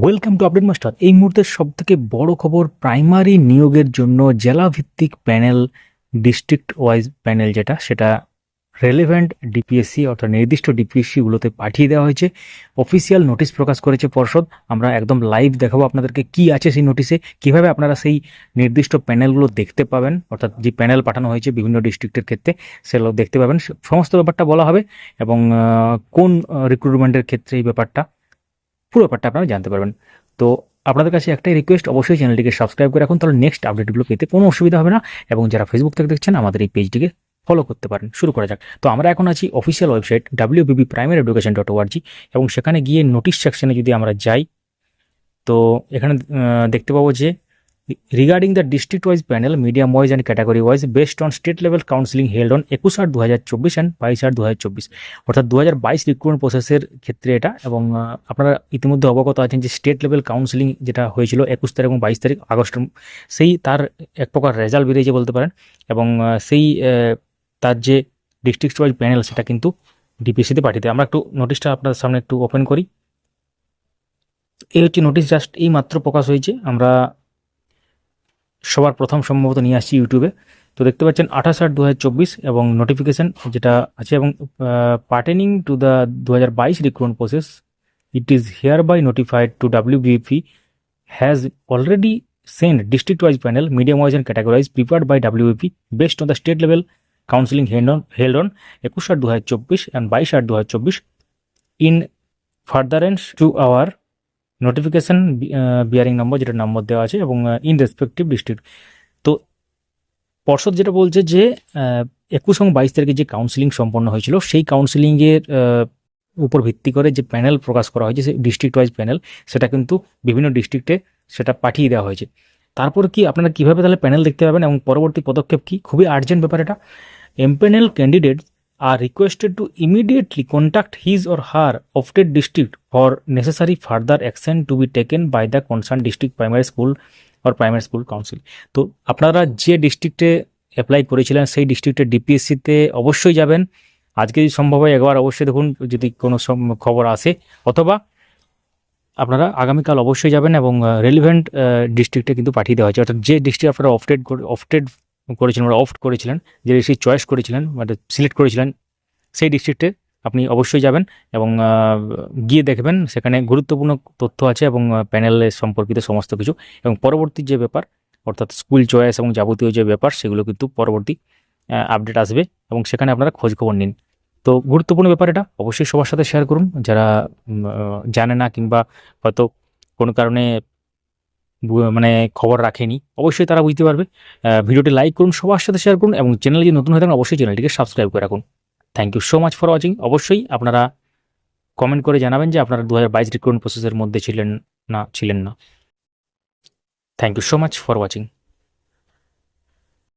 Welcome to update master এই মুহূর্তের সবথেকে বড় খবর প্রাইমারি নিয়োগের জন্য জেলা ভিত্তিক প্যানেল ডিস্ট্রিক্ট ওয়াইজ প্যানেল যেটা সেটা রেলেভেন্ট ডিপিএসসি অর্থাৎ নির্দিষ্ট ডিপিএসসিগুলোতে পাঠিয়ে দেওয়া হয়েছে। অফিসিয়াল নোটিশ প্রকাশ করেছে পর্ষদ। আমরা একদম লাইভ দেখাবো আপনাদেরকে কি আছে সেই নোটিশে কীভাবে আপনারা সেই নির্দিষ্ট প্যানেলগুলো দেখতে পাবেন, অর্থাৎ যে প্যানেল পাঠানো হয়েছে বিভিন্ন ডিস্ট্রিক্টের ক্ষেত্রে, সেগুলো দেখতে পাবেন। সমস্ত ব্যাপারটা বলা হবে এবং কোন রিক্রুটমেন্টের ক্ষেত্রে এই ব্যাপারটা পুরো ব্যাপারটা আপনারা জানতে পারবেন। তো আপনাদের কাছে একটাই রিকোয়েস্ট অবশ্যই চ্যানেলটিকে সাবস্ক্রাইব করে রাখুন, তাহলে নেক্সট আপডেটগুলো পেতে কোনো অসুবিধা হবে না এবং যারা ফেসবুক থেকে দেখছেন, আমাদের এই পেজটিকে ফলো করতে পারেন। শুরু করা যাক। তো আমরা এখন আছি official website W BB primary education dot ORG এবং সেখানে গিয়ে নোটিশ সেকশনে যদি আমরা যাই, তো এখানে দেখতে পাবো যে regarding the district wise panel medium wise and category wise best on state level counselling held on একুশ আট দু হাজার চব্বিশ অ্যান্ড বাইশ আট দু হাজার চব্বিশ অর্থাৎ দু হাজার বাইশ রিক্রুটমেন্ট প্রসেসের ক্ষেত্রে এটা এবং আপনারা ইতিমধ্যে অবগত আছেন যে স্টেট লেভেল কাউন্সিলিং যেটা হয়েছিল একুশ তারিখ এবং বাইশ তারিখ আগস্ট সেই তার এক প্রকার রেজাল্ট বেরিয়েছে বলতে পারেন এবং সেই তার যে ডিস্ট্রিক্ট ওয়াইজ প্যানেল সেটা কিন্তু ডিপিএসসিতে পাঠিয়ে দেয় আমরা একটু নোটিশটা আপনার সামনে একটু ওপেন করি এই হচ্ছে নোটিশ জাস্ট এই মাত্র প্রকাশ হয়েছে আমরা সবার প্রথম সম্ভবত নিয়ে আসছি ইউটিউবে। তো দেখতে পাচ্ছেন আঠাশ আট দু এবং নোটিফিকেশন যেটা আছে এবং পার্টেনিং টু দ্য দু হাজার বাইশ recruitment process it is hereby notified to WBP has already send district wise panel medium wise and categorize prepared by WBP best on the state level counselling held on held on একুশ আট দু হাজার চব্বিশ and বাইশ আট দু হাজার চব্বিশ in furtherance to our notification bearing নম্বর যেটা নম্বর দেওয়া আছে এবং ইন রেসপেক্টিভ ডিস্ট্রিক্ট তো পর্ষদ যেটা বলছে যে একুশ এবং বাইশ তারিখে যে কাউন্সিলিং সম্পন্ন হয়েছিল, সেই কাউন্সিলিংয়ের উপর ভিত্তি করে যে প্যানেল প্রকাশ করা হয়েছে, সেই ডিস্ট্রিক্ট ওয়াইজ প্যানেল সেটা কিন্তু বিভিন্ন ডিস্ট্রিক্টে সেটা পাঠিয়ে দেওয়া হয়েছে। তারপর কি আপনারা কীভাবে তাহলে প্যানেল দেখতে পাবেন এবং পরবর্তী পদক্ষেপ কি? খুবই আর্জেন্ট ব্যাপার এটা। Empanel candidate are requested to immediately contact his or her opted district for necessary further action to be taken by the concern district primary school or primary school council তো আপনারা যে ডিস্ট্রিক্টে অ্যাপ্লাই করেছিলেন, সেই ডিস্ট্রিক্টের ডিপিএসসিতে অবশ্যই যাবেন। আজকে যদি সম্ভব হয়, একবার অবশ্যই দেখুন, যদি কোনো খবর আসে। অথবা আপনারা আগামীকাল অবশ্যই যাবেন এবং রেলিভেন্ট ডিস্ট্রিক্টে কিন্তু পাঠিয়ে দেওয়া হয়েছে। অর্থাৎ যে ডিস্ট্রিক্ট আপনারা অফটেড অফটেড করেছিলেন বা অফট করেছিলেন, যে ডিস্ট্রিক্ট চয়েস করেছিলেন মানে সিলেক্ট করেছিলেন, সেই ডিস্ট্রিক্টে আপনি অবশ্যই যাবেন এবং গিয়ে দেখবেন সেখানে গুরুত্বপূর্ণ তথ্য আছে এবং প্যানেলের সম্পর্কিত সমস্ত কিছু এবং পরবর্তী যে ব্যাপার, অর্থাৎ স্কুল চয়েস এবং যাবতীয় যে ব্যাপার, সেগুলো কিন্তু পরবর্তী আপডেট আসবে এবং সেখানে আপনারা খোঁজখবর নিন। তো গুরুত্বপূর্ণ ব্যাপার এটা, অবশ্যই সবার সাথে শেয়ার করুন। যারা জানে না কিংবা হয়তো কোনো কারণে বু- মানে খবর রাখেনি। অবশ্যই তারা বুঝতে পারবে। ভিডিওটি লাইক করুন, সবার সাথে শেয়ার করুন এবং চ্যানেল যদি নতুন হয়ে থাকেন, অবশ্যই চ্যানেলটিকে সাবস্ক্রাইব করে রাখুন। Thank you so much for watching অবশ্যই আপনারা কমেন্ট করে জানাবেন যে আপনারা দু হাজার বাইশ রিক্রুটমেন্ট প্রসেসের মধ্যে ছিলেন না ছিলেন না। Thank you so much for watching